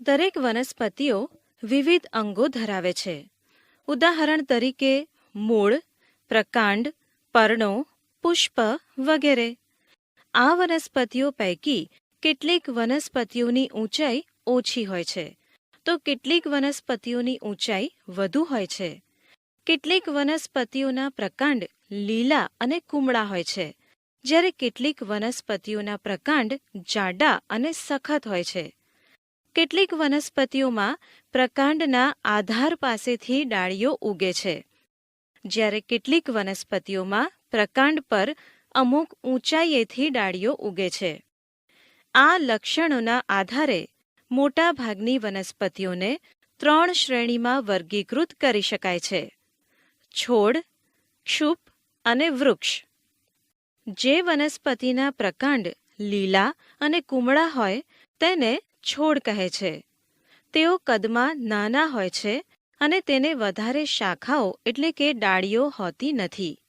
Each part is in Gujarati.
દરેક વનસ્પતિઓ વિવિધ અંગો ધરાવે છે. ઉદાહરણ તરીકે, મૂળ, પ્રકાંડ, પર્ણો, પુષ્પ વગેરે. આ વનસ્પતિઓ પૈકી કેટલીક વનસ્પતિઓની ઊંચાઈ ઓછી હોય છે. તો કેટલીક વનસ્પતિઓની ઊંચાઈ વધુ હોય છે. કેટલીક વનસ્પતિઓના પ્રકાંડ લીલા અને કુમળા હોય છે. જ્યારે કેટલીક વનસ્પતિઓના પ્રકાંડ જાડા અને સખત હોય છે. કેટલીક વનસ્પતિઓમાં પ્રકાંડના આધાર પાસેથી ડાળીઓ ઉગે છે. જ્યારે કેટલીક વનસ્પતિઓમાં પ્રકાંડ પર અમુક ઊંચાઈએથી ડાળીઓ ઉગે છે. આ લક્ષણોના આધારે મોટાભાગની વનસ્પતિઓને ત્રણ શ્રેણીમાં વર્ગીકૃત કરી શકાય છે. છોડ ક્ષુપ અને વૃક્ષ. જે વનસ્પતિના પ્રકાંડ લીલા અને કુમળા હોય, તેને છોડ કહે છે. તેઓ કદમાં નાના હોય છે અને તેને વધારે શાખાઓ એટલે કે ડાળીઓ હોતી નથી.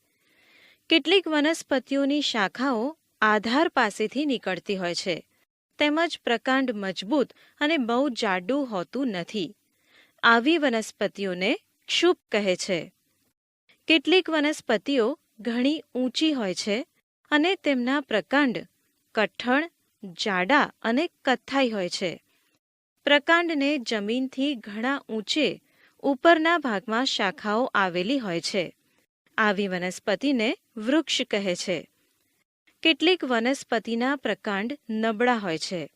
કેટલીક વનસ્પતિઓની શાખાઓ આધાર પાસેથી નીકળતી હોય છે. તેમજ પ્રકાંડ મજબૂત અને બહુ જાડું હોતું નથી. આવી વનસ્પતિઓને ક્ષુપ કહે છે. કેટલીક વનસ્પતિઓ ઘણી ઊંચી હોય છે અને તેમના પ્રકાંડ, કઠણ જાડા અને કથ્થાઈ હોય છે. પ્રકાંડને જમીનથી ઘણા ઊંચે ઉપરના ભાગમાં શાખાઓ આવેલી હોય છે. આવી વનસ્પતિને વૃક્ષ કહે છે. કેટલીક વનસ્પતિના પ્રકાંડ નબળા હોય છે.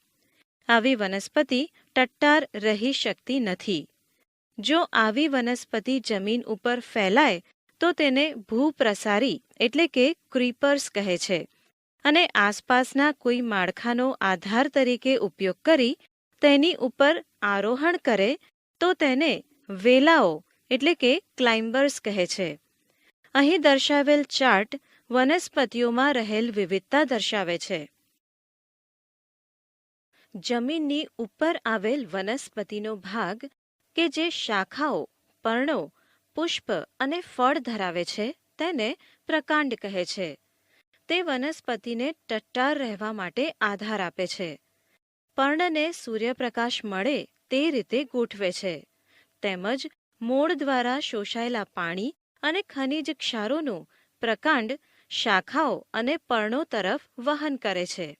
આવી વનસ્પતિ ટટ્ટાર રહી શકતી નથી. જો આવી વનસ્પતિ જમીન ઉપર ફેલાય, તો તેને ભૂપ્રસારી એટલે કે ક્રીપર્સ કહે છે. અને આસપાસના કોઈ માળખાનો આધાર તરીકે ઉપયોગ કરી તેની ઉપર આરોહણ કરે તો તેને વેલાઓ એટલે કે ક્લાઇમ્બર્સ કહે છે. અહીં દર્શાવેલ ચાર્ટ વનસ્પતિઓમાં રહેલ વિવિધતા દર્શાવે છે. જમીનની ઉપર આવેલ વનસ્પતિનો ભાગ કે જે શાખાઓ, પર્ણો, પુષ્પ અને ફળ ધરાવે છે તેને પ્રકાંડ કહે છે. તે વનસ્પતિને ટટ્ટાર રહેવા માટે આધાર આપે છે. પર્ણને સૂર્યપ્રકાશ મળે તે રીતે ગોઠવે છે. તેમજ મૂળ દ્વારા શોષાયેલા પાણી અને ખનિજ ક્ષારોનું પ્રકાંડ શાખાઓ અને પર્ણો તરફ વહન કરે છે.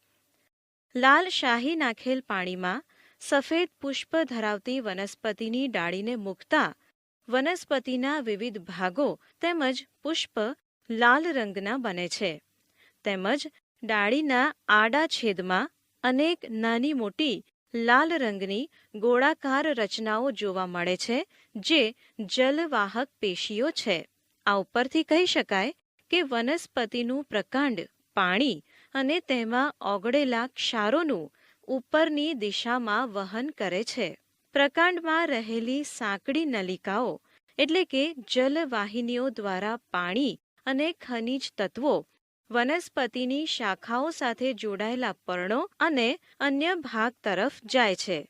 લાલ શાહી નાખેલ પાણીમાં સફેદ પુષ્પ ધરાવતી વનસ્પતિની ડાળીને મૂકતા વનસ્પતિના વિવિધ ભાગો તેમજ પુષ્પ લાલ રંગના બને છે. તેમજ ડાળીના આડા છેદમાં અનેક નાની મોટી લાલ રંગની ગોળાકાર રચનાઓ જોવા મળે છે, જે જલવાહક પેશીઓ છે. આ ઉપરથી કહી શકાય કે વનસ્પતિનું પ્રકાંડ પાણી અને તેમાં ઓગળેલા ક્ષારોનું ઉપરની દિશામાં વહન કરે છે. પ્રકાંડમાં રહેલી સાંકડી નલિકાઓ, એટલે કે જલવાહિનીઓ દ્વારા પાણી અને ખનિજ તત્વો વનસ્પતિની શાખાઓ સાથે જોડાયેલા પર્ણો અને અન્ય ભાગ તરફ જાય છે.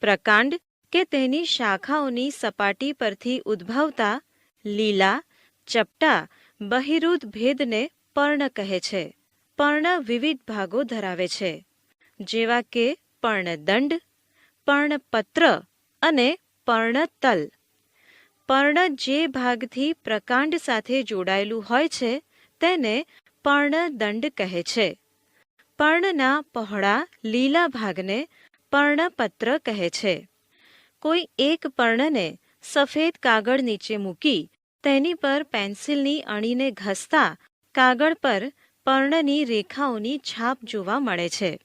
પ્રકાંડ, કે તેની શાખાઓની સપાટી પરથી ઉદ્ભવતા લીલા, ચપટા, બહિરુદ ભેદને પર્ણ કહે છે. પર્ણ વિવિધ ભાગો ધરાવે છે. જેવા કે પર્ણદંડ, પર્ણપત્ર અને પર્ણતલ. પર્ણ જે ભાગથી પ્રકાંડ સાથે જોડાયેલું હોય છે, તેને પર્ણદંડ કહે છે. પર્ણના પહોળા લીલા ભાગને પર્ણપત્ર કહે છે. કોઈ એક પર્ણને સફેદ કાગળ નીચે મૂકી તેની પર પેન્સિલની અણીને ઘસતા કાગળ પર પર્ણની રેખાઓની છાપ જોવા મળે છે.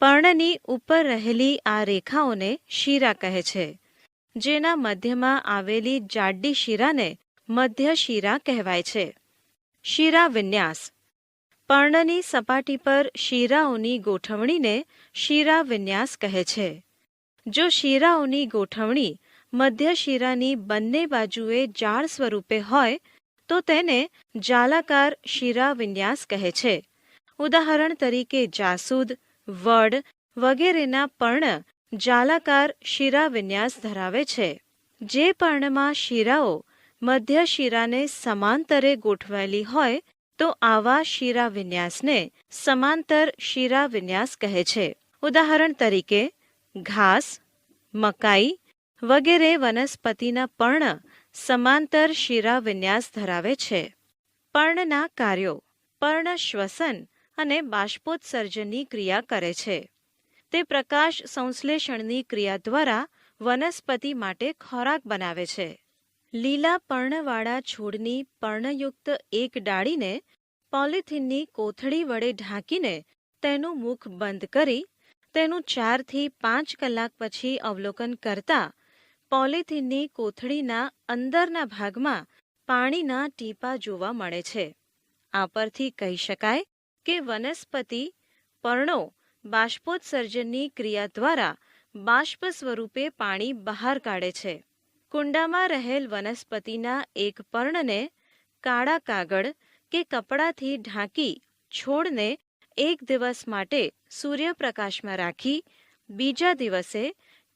પર્ણની ઉપર રહેલી આ રેખાઓને શીરા કહે છે. જેના મધ્યમાં આવેલી જાડી શીરાને મધ્ય શીરા કહેવાય છે. શીરા વિન્યાસ પર્ણની સપાટી પર શીરાઓની ગોઠવણીને શીરા વિન્યાસ કહે છે. જો શીરાઓની ગોઠવણી મધ્ય શીરાની બંને બાજુએ જાળ સ્વરૂપે હોય, તો તેને જાલાકાર શીરા વિન્યાસ કહે છે. ઉદાહરણ તરીકે જાસૂદ, વડ વગેરેના પર્ણ જાલાકાર શીરા વિન્યાસ ધરાવે છે. જે પર્ણમાં શીરાઓ મધ્ય શીરાને સમાંતરે ગોઠવાયેલી હોય તો આવા શીરા વિન્યાસને સમાંતર શીરા વિન્યાસ કહે છે. ઉદાહરણ તરીકે, ઘાસ, મકાઈ વગેરે વનસ્પતિના પર્ણ સમાંતર શીરા વિન્યાસ ધરાવે છે. પર્ણના કાર્યો, પર્ણ શ્વસન અને બાષ્પોત્સર્જનની ક્રિયા કરે છે. તે પ્રકાશ સંશ્લેષણની ક્રિયા દ્વારા વનસ્પતિ માટે ખોરાક બનાવે છે. લીલા પર્ણવાળા છોડની પર્ણયુક્ત એક ડાળીને પોલિથીનની કોથળી વડે ઢાંકીને તેનું મુખ બંધ કરી, તેનું ચારથી પાંચ કલાક પછી અવલોકન કરતા પોલિથીનની કોથળીના અંદરના ભાગમાં પાણીના ટીપા જોવા મળે છે. આ પરથી કહી શકાય કે વનસ્પતિ પર્ણો બાષ્પોત્સર્જનની ક્રિયા દ્વારા બાષ્પ સ્વરૂપે પાણી બહાર કાઢે છે. કુંડામાં રહેલ વનસ્પતિના એક પર્ણને કાળા કાગળ કે કપડાથી ઢાંકી છોડને એક દિવસ માટે સૂર્યપ્રકાશમાં રાખી, બીજા દિવસે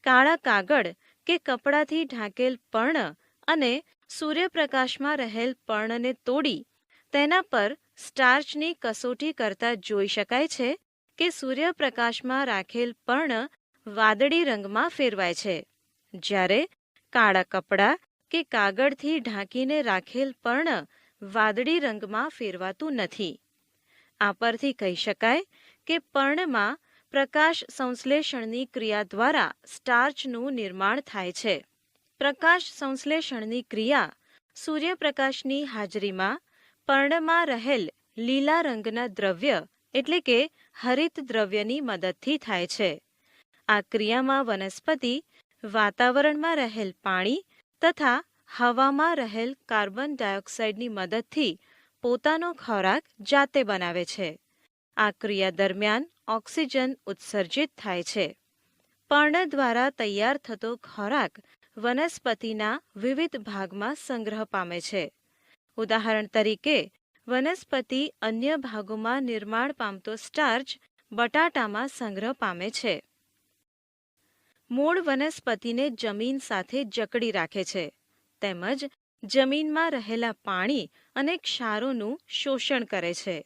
કાળા કાગળ કે કપડાથી ઢાંકેલ પર્ણ અને સૂર્યપ્રકાશમાં રહેલ પર્ણને તોડી, તેના પર સ્ટાર્ચની કસોટી કરતા જોઈ શકાય છે કે સૂર્યપ્રકાશમાં રાખેલ પર્ણ વાદળી રંગમાં ફેરવાય છે. જ્યારે કાળા કપડાં કે કાગળથી ઢાંકીને રાખેલ પર્ણ વાદળી રંગમાં ફેરવાતું નથી. આ પરથી કહી શકાય કે પર્ણમાં પ્રકાશ સંશ્લેષણની ક્રિયા દ્વારા સ્ટાર્ચનું નિર્માણ થાય છે. પ્રકાશ સંશ્લેષણની ક્રિયા સૂર્યપ્રકાશની હાજરીમાં પર્ણમાં રહેલ લીલા રંગના દ્રવ્ય એટલે કે હરિત દ્રવ્યની મદદથી થાય છે. આ ક્રિયામાં વનસ્પતિ વાતાવરણમાં રહેલ પાણી તથા હવામાં રહેલ કાર્બન ડાયોક્સાઇડની મદદથી પોતાનો ખોરાક જાતે બનાવે છે. આ ક્રિયા દરમિયાન ઓક્સિજન ઉત્સર્જિત થાય છે. પર્ણ દ્વારા તૈયાર થતો ખોરાક વનસ્પતિના વિવિધ ભાગમાં સંગ્રહ પામે છે. ઉદાહરણ તરીકે, વનસ્પતિ અન્ય ભાગોમાં નિર્માણ પામતો સ્ટાર્ચ બટાટામાં સંગ્રહ પામે છે. મૂળ વનસ્પતિને જમીન સાથે જકડી રાખે છે. તેમજ જમીનમાં રહેલા પાણી અને ક્ષારોનું શોષણ કરે છે.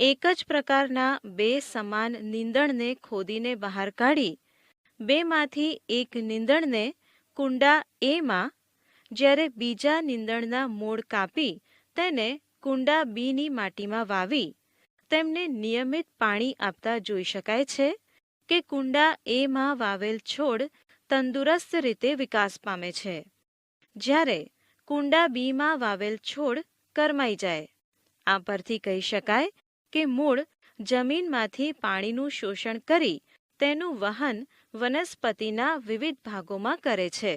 એક જ પ્રકારના બે સમાન નીંદણને ખોદીને બહાર કાઢી, બેમાંથી એક નીંદણને કુંડા એમાં જ્યારે બીજા નીંદણના મૂળ કાપી, તેને કુંડા બીની માટીમાં વાવી, તેમને નિયમિત પાણી આપતા જોઈ શકાય છે. કે કુંડા એમાં વાવેલ છોડ તંદુરસ્ત રીતે વિકાસ પામે છે. જ્યારે કુંડા બીમાં વાવેલ છોડ કરમાઈ જાય. આ પરથી કહી શકાય કે મૂળ જમીનમાંથી પાણીનું શોષણ કરી તેનું વહન વનસ્પતિના વિવિધ ભાગોમાં કરે છે.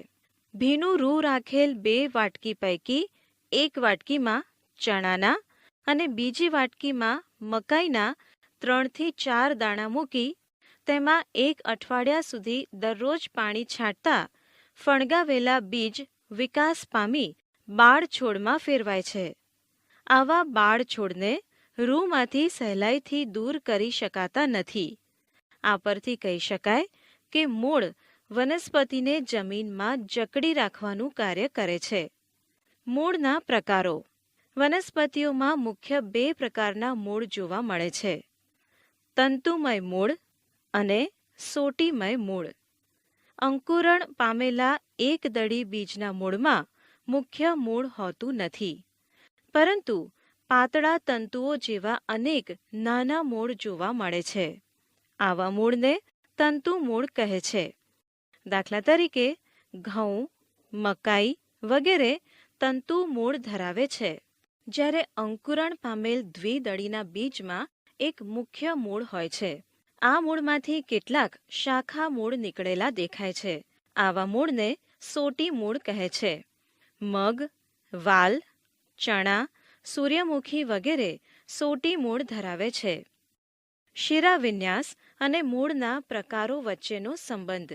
ભીનું રૂ રાખેલ બે વાટકી પૈકી એક વાટકીમાં ચણાના અને બીજી વાટકીમાં મકાઈના ત્રણથી ચાર દાણા મૂકી તેમાં એક અઠવાડિયા સુધી દરરોજ પાણી છાંટતા ફણગાવેલા બીજ વિકાસ પામી બાળ છોડમાં ફેરવાય છે. આવા બાળ છોડને રૂમાંથી સહેલાઈથી દૂર કરી શકાતા નથી. આ પરથી કહી શકાય કે મૂળ વનસ્પતિને જમીનમાં જકડી રાખવાનું કાર્ય કરે છે. મૂળના પ્રકારો. વનસ્પતિઓમાં મુખ્ય બે પ્રકારના મૂળ જોવા મળે છે. તંતુમય મૂળ અને સોટીમય મૂળ. અંકુરણ પામેલા એક દળી બીજના મૂળમાં મુખ્ય મૂળ હોતું નથી. પરંતુ પાતળા તંતુઓ જેવા અનેક નાના મૂળ જોવા મળે છે. આવા મૂળને તંતુ મૂળ કહે છે. દાખલા તરીકે, ઘઉં, મકાઈ વગેરે તંતુ મૂળ ધરાવે છે. જ્યારે અંકુરણ પામેલ દ્વિદળીના બીજમાં એક મુખ્ય મૂળ હોય છે. આ મૂળમાંથી કેટલાક શાખા મૂળ નીકળેલા દેખાય છે. આવા મૂળને સોટી મૂળ કહે છે. મગ, વાલ, ચણા, સૂર્યમુખી વગેરે સોટી મૂળ ધરાવે છે. શિરા વિન્યાસ અને મૂળના પ્રકારો વચ્ચેનો સંબંધ.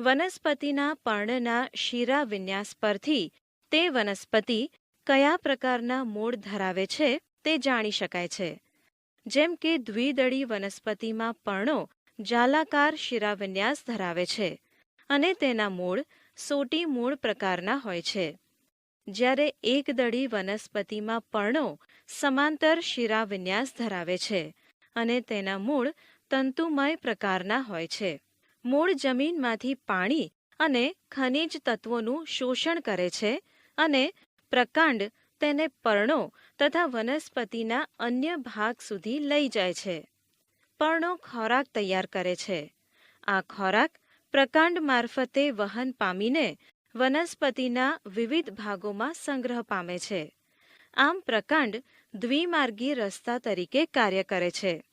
વનસ્પતિના પર્ણના શિરા વિન્યાસ પરથી તે વનસ્પતિ કયા પ્રકારના મૂળ ધરાવે છે તે જાણી શકાય છે. જેમ કે દ્વિદળી વનસ્પતિમાં પર્ણો જાલાકાર શિરાવિન્યાસ ધરાવે છે અને તેના મૂળ સોટી મૂળ પ્રકારના હોય છે. જ્યારે એકદળી વનસ્પતિમાં પર્ણો સમાંતર શિરાવિન્યાસ ધરાવે છે અને તેના મૂળ તંતુમય પ્રકારના હોય છે. મૂળ જમીનમાંથી પાણી અને ખનિજ તત્વોનું શોષણ કરે છે અને પ્રકાંડ તેને પર્ણો તથા વનસ્પતિના અન્ય ભાગ સુધી લઈ જાય છે. પર્ણો ખોરાક તૈયાર કરે છે. આ ખોરાક પ્રકાંડ મારફતે વહન પામીને વનસ્પતિના વિવિધ ભાગોમાં સંગ્રહ પામે છે. આમ પ્રકાંડ દ્વિમાર્ગી રસ્તા તરીકે કાર્ય કરે છે.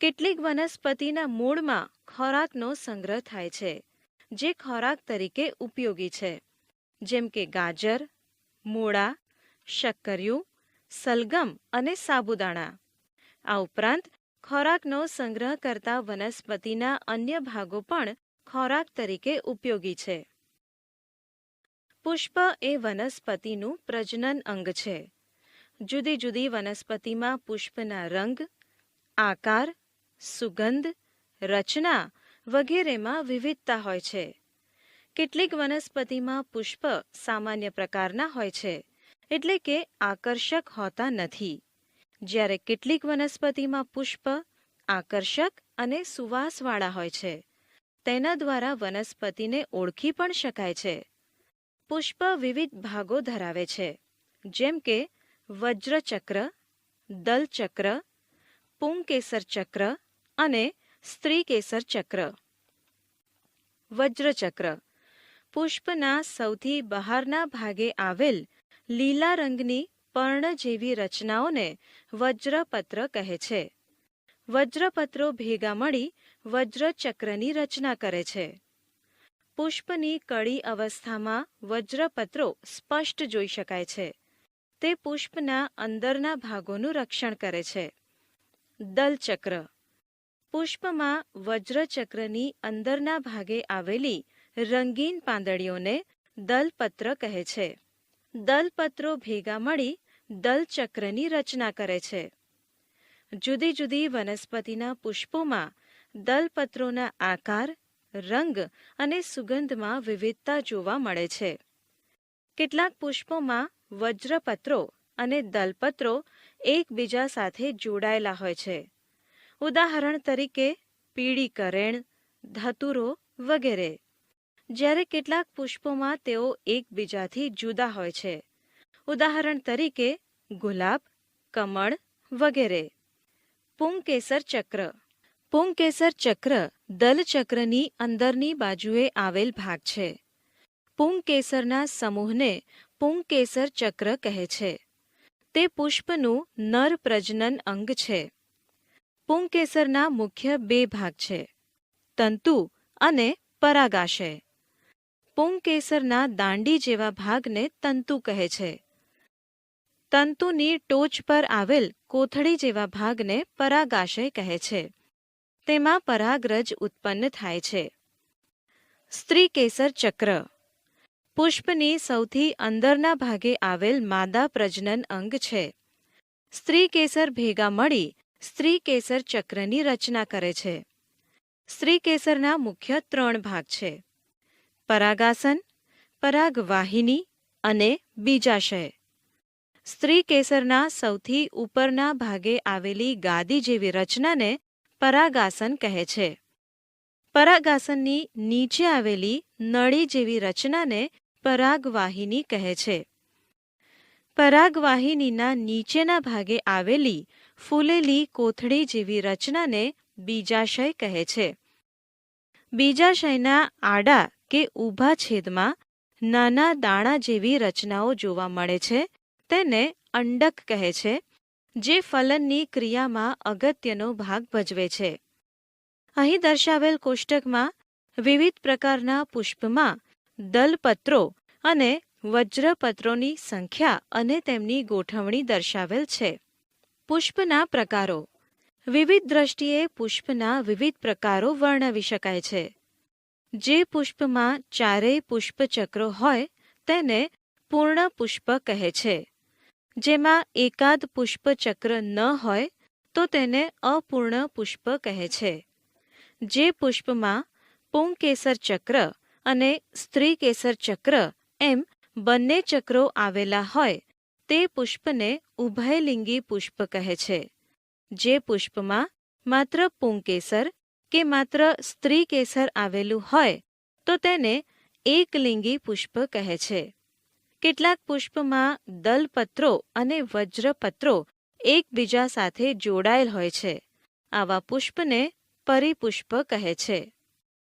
કેટલીક વનસ્પતિના મૂળમાં ખોરાકનો સંગ્રહ થાય છે, જે ખોરાક તરીકે ઉપયોગી છે. જેમ કે ગાજર, મૂળા, શક્કરિયું સલગમ અને સાબુદાણા. આ ઉપરાંત ખોરાકનો સંગ્રહ કરતા વનસ્પતિના અન્ય ભાગો પણ ખોરાક તરીકે ઉપયોગી છે. પુષ્પ એ વનસ્પતિનું પ્રજનન અંગ છે. જુદી જુદી વનસ્પતિમાં પુષ્પના રંગ, આકાર, સુગંધ, રચના વગેરેમાં વિવિધતા હોય છે. કેટલીક વનસ્પતિમાં પુષ્પ સામાન્ય પ્રકારના હોય છે. એટલે કે આકર્ષક હોતા નથી. જ્યારે કેટલીક વનસ્પતિમાં પુષ્પ, આકર્ષક અને સુવાસવાળા હોય છે, તેના દ્વારા વનસ્પતિને ઓળખી પણ શકાય છે. પુષ્પ વિવિધ ભાગો ધરાવે છે, જેમ કે વજ્રચક્ર, દલચક્ર, પુંકેસર ચક્ર અને સ્ત્રીકેસર ચક્ર. વજ્રચક્ર પુષ્પના સૌથી બહારના ભાગે આવેલ લીલા રંગની પર્ણ જેવી રચનાઓને વજ્રપત્ર કહે છે. વજ્રપત્રો ભેગા મળી વજ્રચક્રની રચના કરે છે. પુષ્પની કળી અવસ્થામાં વજ્રપત્રો સ્પષ્ટ જોઈ શકાય છે. તે પુષ્પના અંદરના ભાગોનું રક્ષણ કરે છે. દલચક્ર. પુષ્પમાં વજ્રચક્રની અંદરના ભાગે આવેલી રંગીન પાંદડીઓને દલપત્ર કહે છે. દલપત્રો ભેગા મળી દલચક્રની રચના કરે છે. જુદી જુદી વનસ્પતિના પુષ્પોમાં દલપત્રોના આકાર, રંગ અને સુગંધમાં વિવિધતા જોવા મળે છે. કેટલાક પુષ્પોમાં વજ્રપત્રો અને દલપત્રો એકબીજા સાથે જોડાયેલા હોય છે. ઉદાહરણ તરીકે પીળી કરેણ ધતુરો વગેરે. જ્યારે કેટલાક પુષ્પોમાં તેઓ એકબીજાથી જુદા હોય છે. ઉદાહરણ તરીકે, ગુલાબ, કમળ વગેરે. પુંકેસર ચક્ર. પુંકેસર ચક્ર દલચક્રની અંદરની બાજુએ આવેલ ભાગ છે. પુંકેસરના સમૂહને પુંકેસર ચક્ર કહે છે. તે પુષ્પનું નર પ્રજનન અંગ છે. પુંકેસરના મુખ્ય બે ભાગ છે. તંતુ અને પરાગાશય. પુંકેસરના દાંડી જેવા ભાગને તંતુ કહે છે. તંતુની ટોચ પર આવેલ કોથળી જેવા ભાગને પરાગાશય કહે છે. તેમાં પરાગરજ ઉત્પન્ન થાય છે. સ્ત્રીકેસર ચક્ર. પુષ્પની સૌથી અંદરના ભાગે આવેલ માદા પ્રજનન અંગ છે. સ્ત્રીકેસર ભેગા મળી સ્ત્રીકેસર ચક્રની રચના કરે છે. સ્ત્રીકેસરના મુખ્ય ત્રણ ભાગ છે. પરાગાસન, પરાગવાહિની અને બીજાશય સ્ત્રી કેસરના સૌથી ઉપરના ભાગે આવેલી ગાદી જેવી રચનાને પરાગાસન કહે છે. પરાગાસનની નીચે આવેલી નળી જેવી રચનાને પરાગવાહિની કહે છે. પરાગવાહિનીના નીચેના ભાગે આવેલી ફૂલેલી કોથળી જેવી રચનાને બીજાશય કહે છે. બીજાશયના આડા કે ઊભા છેદમાં નાના દાણા જેવી રચનાઓ જોવા મળે છે, તેને અંડક કહે છે, જે ફલનની ક્રિયામાં અગત્યનો ભાગ ભજવે છે. અહીં દર્શાવેલ કોષ્ટકમાં વિવિધ પ્રકારના પુષ્પમાં દલપત્રો અને વજ્રપત્રોની સંખ્યા અને તેમની ગોઠવણી દર્શાવેલ છે. પુષ્પના પ્રકારો. વિવિધ દ્રષ્ટિએ પુષ્પના વિવિધ પ્રકારો વર્ણવી શકાય છે. જે પુષ્પમાં ચારેય પુષ્પચક્રો હોય, તેને પૂર્ણ પુષ્પ કહે છે. જેમાં એકાદ પુષ્પચક્ર ન હોય, તો તેને અપૂર્ણ પુષ્પ કહે છે. જે પુષ્પમાં પુંકેસર ચક્ર અને સ્ત્રીકેસર ચક્ર એમ બંને ચક્રો આવેલા હોય, તે પુષ્પને ઉભયલિંગી પુષ્પ કહે છે. જે પુષ્પમાં માત્ર પુંકેસર કે માત્ર સ્ત્રી કેસર આવેલું હોય, તો તેને એકલિંગી પુષ્પ કહે છે. કેટલાક પુષ્પમાં દલપત્રો અને વજ્રપત્રો એકબીજા સાથે જોડાયેલ હોય છે. આવા પુષ્પને પરિપુષ્પ કહે છે.